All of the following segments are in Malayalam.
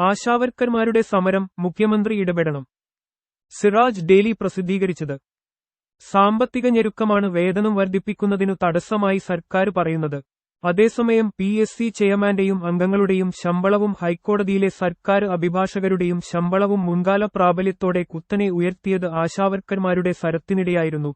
ആശാവർക്കർമാരുടെ സമരം മുഖ്യമന്ത്രി ഇടപെടണം. സിറാജ് ഡെയിലി പ്രസിദ്ധീകരിച്ചത്. സാമ്പത്തിക ഞെരുക്കമാണ് വേതനം വർദ്ധിപ്പിക്കുന്നതിനു തടസ്സമായി സർക്കാർ പറയുന്നത്. അതേസമയം പി എസ് സി ചെയർമാന്റെയും അംഗങ്ങളുടെയും ശമ്പളവും ഹൈക്കോടതിയിലെ സർക്കാർ അഭിഭാഷകരുടെയും ശമ്പളവും മുൻകാല പ്രാബല്യത്തോടെ കുത്തനെ ഉയർത്തിയത് ആശാവർക്കർമാരുടെ സരത്തിനിടെയായിരുന്നു.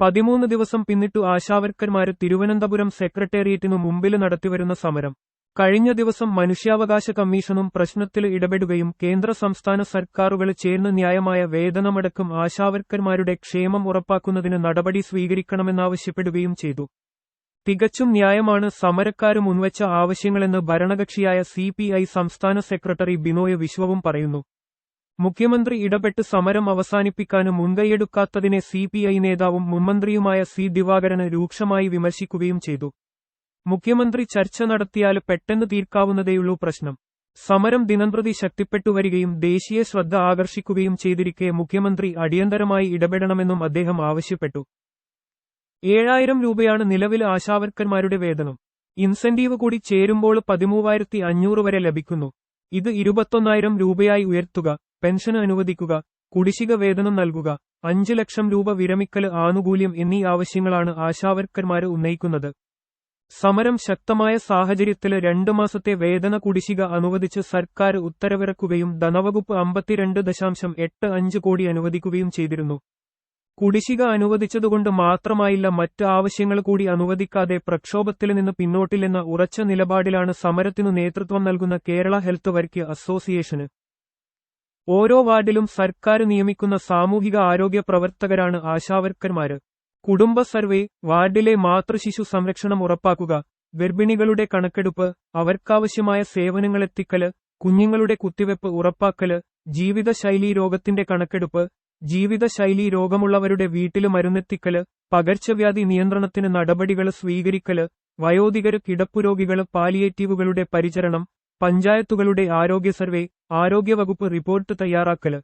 പതിമൂന്ന് ദിവസം പിന്നിട്ടു ആശാവർക്കർമാര് തിരുവനന്തപുരം സെക്രട്ടേറിയറ്റിനു മുമ്പിൽ നടത്തിവരുന്ന സമരം. കഴിഞ്ഞ ദിവസം മനുഷ്യാവകാശ കമ്മീഷനും പ്രശ്നത്തിൽ ഇടപെടുകയും കേന്ദ്ര സംസ്ഥാന സർക്കാരുകൾ ചേർന്ന് ന്യായമായ വേതനമടക്കം ആശാവർക്കന്മാരുടെ ക്ഷേമം ഉറപ്പാക്കുന്നതിന് നടപടി സ്വീകരിക്കണമെന്നാവശ്യപ്പെടുകയും ചെയ്തു. തികച്ചും ന്യായമാണ് സമരക്കാര് മുൻവച്ച ആവശ്യങ്ങളെന്ന് ഭരണകക്ഷിയായ സി സംസ്ഥാന സെക്രട്ടറി ബിനോയ് വിശ്വവും പറയുന്നു. മുഖ്യമന്ത്രി ഇടപെട്ട് സമരം അവസാനിപ്പിക്കാനും മുൻകൈയെടുക്കാത്തതിനെ സി നേതാവും മുൻമന്ത്രിയുമായ സി ദിവാകരന് രൂക്ഷമായി വിമർശിക്കുകയും ചെയ്തു. മുഖ്യമന്ത്രി ചർച്ച നടത്തിയാൽ പെട്ടെന്ന് തീർക്കാവുന്നതേയുള്ളൂ പ്രശ്നം. സമരം ദിനംപ്രതി ശക്തിപ്പെട്ടുവരികയും ദേശീയ ശ്രദ്ധ ആകർഷിക്കുകയും ചെയ്തിരിക്കെ മുഖ്യമന്ത്രി അടിയന്തരമായി ഇടപെടണമെന്നും അദ്ദേഹം ആവശ്യപ്പെട്ടു. ഏഴായിരം രൂപയാണ് നിലവിൽ ആശാവർക്കന്മാരുടെ വേതനം. ഇൻസെന്റീവ് കൂടി ചേരുമ്പോൾ പതിമൂവായിരത്തി അഞ്ഞൂറ് വരെ ലഭിക്കുന്നു. ഇത് ഇരുപത്തൊന്നായിരം രൂപയായി ഉയർത്തുക പെൻഷൻ അനുവദിക്കുക കുടിശ്ശിക വേതനം നൽകുക അഞ്ച് ലക്ഷം രൂപ വിരമിക്കൽ ആനുകൂല്യം എന്നീ ആവശ്യങ്ങളാണ് ആശാവർക്കന്മാരെ ഉന്നയിക്കുന്നത്. സമരം ശക്തമായ സാഹചര്യത്തിൽ രണ്ടു മാസത്തെ വേതന കുടിശ്ശിക അനുവദിച്ച് സർക്കാർ ഉത്തരവിറക്കുകയും ധനവകുപ്പ് അമ്പത്തിരണ്ട് ദശാംശം എട്ട് അഞ്ച് കോടി അനുവദിക്കുകയും ചെയ്തിരുന്നു. കുടിശ്ശിക അനുവദിച്ചതുകൊണ്ട് മാത്രമായില്ല മറ്റ് ആവശ്യങ്ങൾ കൂടി അനുവദിക്കാതെ പ്രക്ഷോഭത്തിൽ നിന്ന് പിന്നോട്ടില്ലെന്ന ഉറച്ച നിലപാടിലാണ് സമരത്തിനു നേതൃത്വം നൽകുന്ന കേരള ഹെൽത്ത് വർക്ക് അസോസിയേഷന്. ഓരോ വാർഡിലും സർക്കാർ നിയമിക്കുന്ന സാമൂഹിക ആരോഗ്യ പ്രവർത്തകരാണ് ആശാവർക്കർമാര്. കുടുംബ സർവേ വാർഡിലെ മാതൃശിശു സംരക്ഷണം ഉറപ്പാക്കുക ഗർഭിണികളുടെ കണക്കെടുപ്പ് അവർക്കാവശ്യമായ സേവനങ്ങളെത്തിക്കൽ കുഞ്ഞുങ്ങളുടെ കുത്തിവെപ്പ് ഉറപ്പാക്കൽ ജീവിതശൈലീ രോഗത്തിന്റെ കണക്കെടുപ്പ് ജീവിതശൈലീ രോഗമുള്ളവരുടെ വീട്ടിൽ മരുന്നെത്തിക്കൽ പകർച്ചവ്യാധി നിയന്ത്രണത്തിന് നടപടികൾ സ്വീകരിക്കൽ വയോധികര് കിടപ്പുരോഗികൾ പാലിയേറ്റീവുകളുടെ പരിചരണം പഞ്ചായത്തുകളുടെ ആരോഗ്യ സർവേ ആരോഗ്യവകുപ്പ് റിപ്പോർട്ട് തയ്യാറാക്കൽ.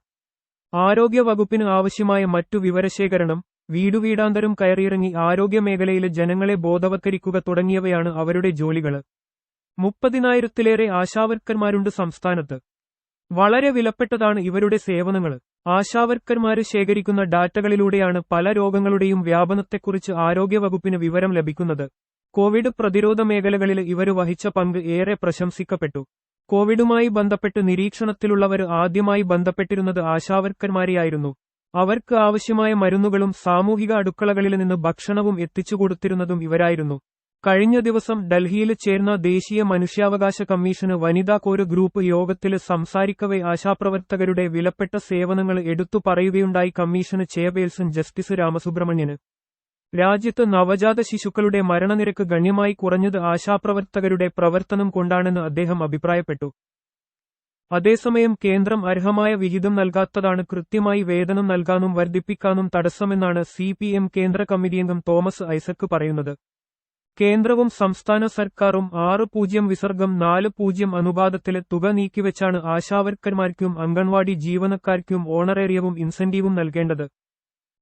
ആരോഗ്യവകുപ്പിന് ആവശ്യമായ മറ്റു വിവരശേഖരണം വീടുവീടാന്തരം കയറിയിറങ്ങി ആരോഗ്യമേഖലയിലെ ജനങ്ങളെ ബോധവത്കരിക്കുക തുടങ്ങിയവയാണ് അവരുടെ ജോലികൾ. മുപ്പതിനായിരത്തിലേറെ ആശാവർക്കർമാരുണ്ട് സംസ്ഥാനത്ത്. വളരെ വിലപ്പെട്ടതാണ് ഇവരുടെ സേവനങ്ങൾ. ആശാവർക്കർമാര് ശേഖരിക്കുന്ന ഡാറ്റകളിലൂടെയാണ് പല രോഗങ്ങളുടെയും വ്യാപനത്തെക്കുറിച്ച് ആരോഗ്യവകുപ്പിന് വിവരം ലഭിക്കുന്നത്. കോവിഡ് പ്രതിരോധ മേഖലകളിൽ ഇവർ വഹിച്ച പങ്ക് ഏറെ പ്രശംസിക്കപ്പെട്ടു. കോവിഡുമായി ബന്ധപ്പെട്ട് നിരീക്ഷണത്തിലുള്ളവർ ആദ്യമായി ബന്ധപ്പെട്ടിരുന്നത് ആശാവർക്കർമാരെയായിരുന്നു. അവർക്ക് ആവശ്യമായ മരുന്നുകളും സാമൂഹിക അടുക്കളകളിൽ നിന്ന് ഭക്ഷണവും എത്തിച്ചുകൊടുത്തിരുന്നതും ഇവരായിരുന്നു. കഴിഞ്ഞ ദിവസം ഡൽഹിയിൽ ചേർന്ന ദേശീയ മനുഷ്യാവകാശ കമ്മീഷന് വനിതാ കോര് ഗ്രൂപ്പ് യോഗത്തിൽ സംസാരിക്കവെ ആശാപ്രവർത്തകരുടെ വിലപ്പെട്ട സേവനങ്ങൾ എടുത്തു പറയുകയുണ്ടായി കമ്മീഷന് ചെയർപേഴ്സൺ ജസ്റ്റിസ് രാമസുബ്രഹ്മണ്യന്. രാജ്യത്ത് നവജാത ശിശുക്കളുടെ മരണനിരക്ക് ഗണ്യമായി കുറഞ്ഞത് ആശാപ്രവർത്തകരുടെ പ്രവർത്തനം കൊണ്ടാണെന്ന് അദ്ദേഹം അഭിപ്രായപ്പെട്ടു. അതേസമയം കേന്ദ്രം അർഹമായ വിഹിതം നൽകാത്തതാണ് കൃത്യമായി വേതനം നൽകാനും വർദ്ധിപ്പിക്കാനും തടസ്സമെന്നാണ് സി പി എം കേന്ദ്ര കമ്മിറ്റിയംഗം തോമസ് ഐസക് പറയുന്നത്. കേന്ദ്രവും സംസ്ഥാന സർക്കാരും ആറ് പൂജ്യം വിസർഗം നാല് പൂജ്യം അനുപാതത്തിലെ തുക നീക്കിവെച്ചാണ് ആശാവർക്കർമാർക്കും അംഗൻവാടി ജീവനക്കാർക്കും ഓണറേറിയവും ഇൻസെന്റീവും നൽകേണ്ടത്.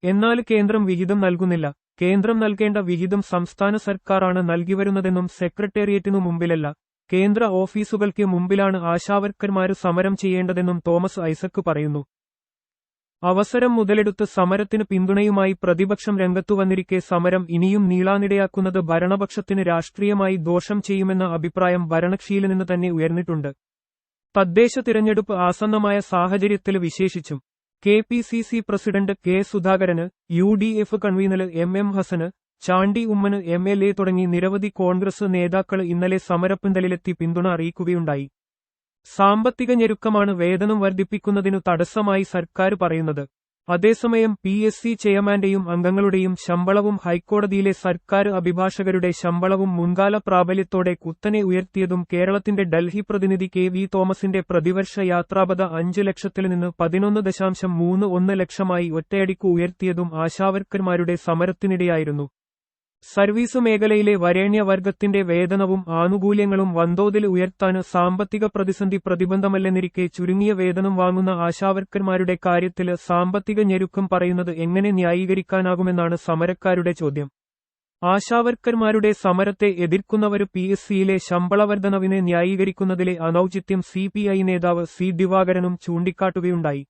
എന്നാൽ കേന്ദ്രം വിഹിതം നൽകുന്നില്ല. കേന്ദ്രം നൽകേണ്ട വിഹിതം സംസ്ഥാന സർക്കാരാണ് നൽകിവരുന്നതെന്നും സെക്രട്ടേറിയറ്റിനു മുമ്പിലല്ല. കേന്ദ്ര ഓഫീസുകൾക്ക് മുമ്പിലാണ് ആശാവർക്കർമാര് സമരം ചെയ്യേണ്ടതെന്നും തോമസ് ഐസക് പറയുന്നു. അവസരം മുതലെടുത്ത് സമരത്തിന് പിന്തുണയുമായി പ്രതിപക്ഷം രംഗത്തുവന്നിരിക്കെ സമരം ഇനിയും നീളാനിടയാക്കുന്നത് ഭരണപക്ഷത്തിന് രാഷ്ട്രീയമായി ദോഷം ചെയ്യുമെന്ന അഭിപ്രായം ഭരണകക്ഷിയിൽ നിന്ന് തന്നെ ഉയർന്നിട്ടുണ്ട്. തദ്ദേശ തിരഞ്ഞെടുപ്പ് ആസന്നമായ സാഹചര്യത്തിൽ വിശേഷിച്ചും K P C C president K സുധാകരന് U D F convenor M M Hasan Chandy ഉമ്മന് എം എൽ എ തുടങ്ങി നിരവധി കോൺഗ്രസ് നേതാക്കൾ ഇന്നലെ സമരപ്പന്തലിലെത്തി പിന്തുണ അറിയിക്കുകയുണ്ടായി. സാമ്പത്തിക ഞെരുക്കമാണ് വേതനം വർദ്ധിപ്പിക്കുന്നതിനു തടസ്സമായി സർക്കാർ പറയുന്നത്. അതേസമയം പി എസ് സി ചെയർമാന്റെയും അംഗങ്ങളുടെയും ശമ്പളവും ഹൈക്കോടതിയിലെ സർക്കാർ അഭിഭാഷകരുടെ ശമ്പളവും മുൻകാല പ്രാബല്യത്തോടെ കുത്തനെ ഉയർത്തിയതും കേരളത്തിന്റെ ഡൽഹി പ്രതിനിധി കെ വി തോമസിന്റെ പ്രതിവർഷ യാത്രാപത അഞ്ച് ലക്ഷത്തിൽ നിന്ന് പതിനൊന്ന് ദശാംശം മൂന്ന് ഒന്ന് ലക്ഷമായി ഒറ്റയടിക്ക് ഉയർത്തിയതും ആശാവർക്കർമാരുടെ സമരത്തിനിടെയായിരുന്നു. സർവീസ് മേഖലയിലെ വരേണ്യവർഗത്തിന്റെ വേതനവും ആനുകൂല്യങ്ങളും വൻതോതിൽ ഉയർത്താന് സാമ്പത്തിക പ്രതിസന്ധി പ്രതിബന്ധമല്ലെന്നിരിക്കെ ചുരുങ്ങിയ വേതനം വാങ്ങുന്ന ആശാവർക്കന്മാരുടെ കാര്യത്തിൽ സാമ്പത്തിക ഞെരുക്കം പറയുന്നത് എങ്ങനെ ന്യായീകരിക്കാനാകുമെന്നാണ് സമരക്കാരുടെ ചോദ്യം. ആശാവർക്കന്മാരുടെ സമരത്തെ എതിർക്കുന്നവർ പി എസ് സിയിലെ ശമ്പളവർദ്ധനവിനെ ന്യായീകരിക്കുന്നതിലെ അനൌചിത്യം സി നേതാവ് സി ദിവാകരനും ചൂണ്ടിക്കാട്ടുകയുണ്ടായി.